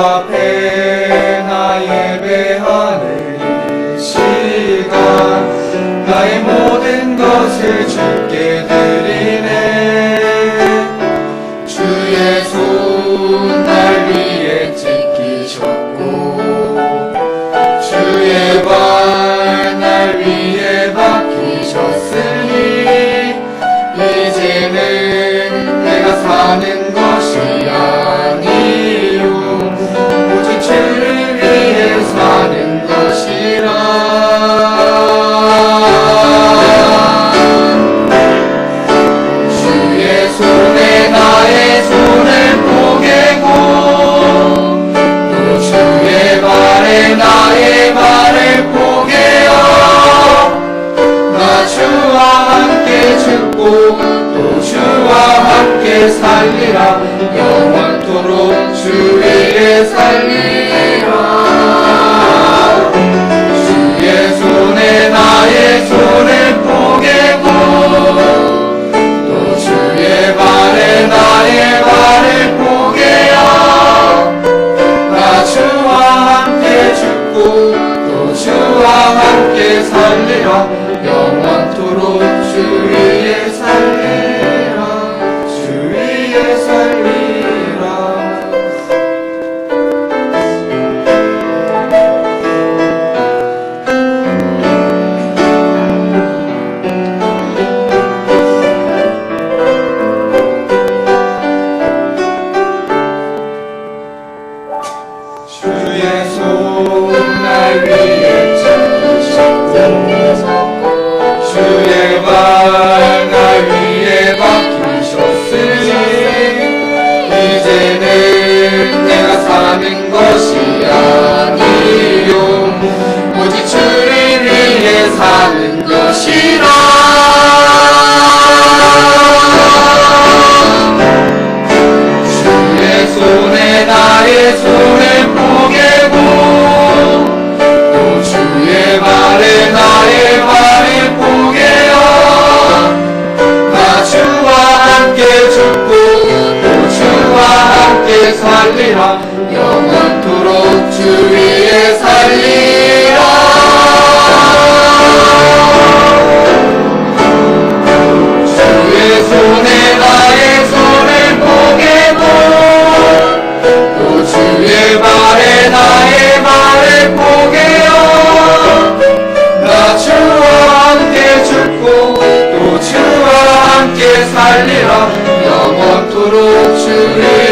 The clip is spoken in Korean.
the pain. 주의 살리라. 영원토록 주 위에 살리라. 주 위의 살리라. 주의 손날 위 주의 말에 나의 말을 포개어 나 주와 함께 죽고 또 주와 함께 살리라 영원토록 주의